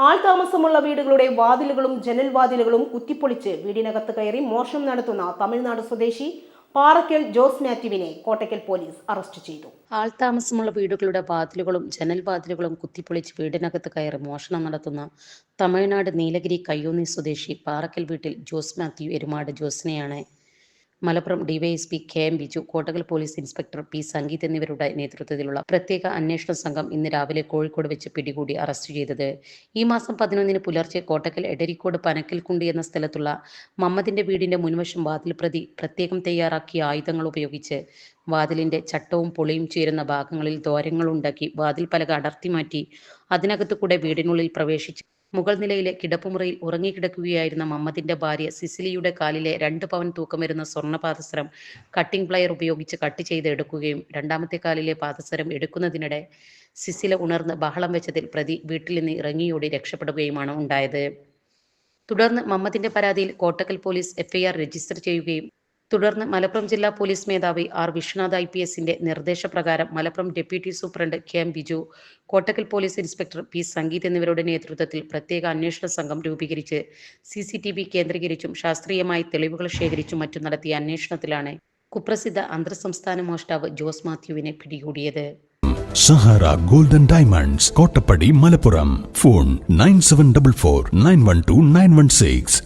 ആൾതാമസമുള്ള വീടുകളുടെ വാതിലുകളും ജനൽവാതിലുകളും കുത്തിപ്പൊളിച്ച് വീടിനകത്ത് കയറി മോഷണം നടത്തുന്ന തമിഴ്നാട് സ്വദേശി പാറക്കൽ ജോസ് മാത്യുവിനെ കോട്ടയ്ക്കൽ പോലീസ് അറസ്റ്റ് ചെയ്തു. ആൾതാമസമുള്ള വീടുകളുടെ വാതിലുകളും ജനൽ വാതിലുകളും കുത്തിപ്പൊളിച്ച് വീടിനകത്ത് കയറി മോഷണം നടത്തുന്ന തമിഴ്നാട് നീലഗിരി കയ്യൂന്നി സ്വദേശി പാറക്കൽ വീട്ടിൽ Jose Mathew Erumad ജോസിനെയാണ് Malappuram DYSP K M Biju Kottakkal police inspector P Sangeeth എന്നിവരുടെ നേതൃത്വത്തിലുള്ള പ്രത്യേക അന്വേഷണ സംഘം ഇന്ന് രാവിലെ കോഴിക്കോട് വെച്ച് പിടികൂടി അറസ്റ്റ് ചെയ്തത്. ഈ മാസം പതിനൊന്നിന് പുലർച്ചെ കോട്ടക്കൽ എടരിക്കോട് പനക്കൽക്കുണ്ടി എന്ന സ്ഥലത്തുള്ള മമ്മദിന്റെ വീടിന്റെ മുൻവശം വാതിൽ പ്രതി പ്രത്യേകം തയ്യാറാക്കിയ ആയുധങ്ങൾ ഉപയോഗിച്ച് വാതിലിന്റെ ചട്ടവും പൊളിയും ചേരുന്ന ഭാഗങ്ങളിൽ ദ്വാരങ്ങളുണ്ടാക്കി വാതിൽ പലക അടർത്തി മാറ്റി അതിനകത്തു കൂടെ വീടിനുള്ളിൽ പ്രവേശിച്ച് മുകൾ നിലയിലെ കിടപ്പുമുറിയിൽ ഉറങ്ങിക്കിടക്കുകയായിരുന്ന മമ്മദിന്റെ ഭാര്യ സിസിലിയുടെ കാലിലെ രണ്ട് പവൻ തൂക്കം വരുന്ന സ്വർണ പാദസരം കട്ടിംഗ് പ്ലയർ ഉപയോഗിച്ച് കട്ട് ചെയ്ത് എടുക്കുകയും രണ്ടാമത്തെ കാലിലെ പാദസരം എടുക്കുന്നതിനിടെ സിസില ഉണർന്ന് ബഹളം വെച്ചതിൽ പ്രതി വീട്ടിൽ നിന്ന് ഇറങ്ങിയോടി രക്ഷപ്പെടുകയുമാണ് ഉണ്ടായത്. തുടർന്ന് മമ്മദിന്റെ പരാതിയിൽ കോട്ടക്കൽ പോലീസ് എഫ്ഐആർ രജിസ്റ്റർ ചെയ്യുകയും തുടർന്ന് മലപ്പുറം ജില്ലാ പോലീസ് മേധാവി ആർ വിശ്വനാഥ് ഐ പി എസിന്റെ നിർദ്ദേശപ്രകാരം Malappuram deputy superintendent K M Biju Kottakkal police inspector P Sangeeth എന്നിവരുടെ നേതൃത്വത്തിൽ പ്രത്യേക അന്വേഷണ സംഘം രൂപീകരിച്ച് സി സി ടി വി കേന്ദ്രീകരിച്ചും ശാസ്ത്രീയമായി തെളിവുകൾ ശേഖരിച്ചും മറ്റും നടത്തിയ അന്വേഷണത്തിലാണ് കുപ്രസിദ്ധ അന്തർ സംസ്ഥാന മോഷ്ടാവ് ജോസ് മാത്യുവിനെ പിടികൂടിയത്. Sahara golden diamonds Kottappadi Malappuram. Phone nine seven double four nine one two nine one six.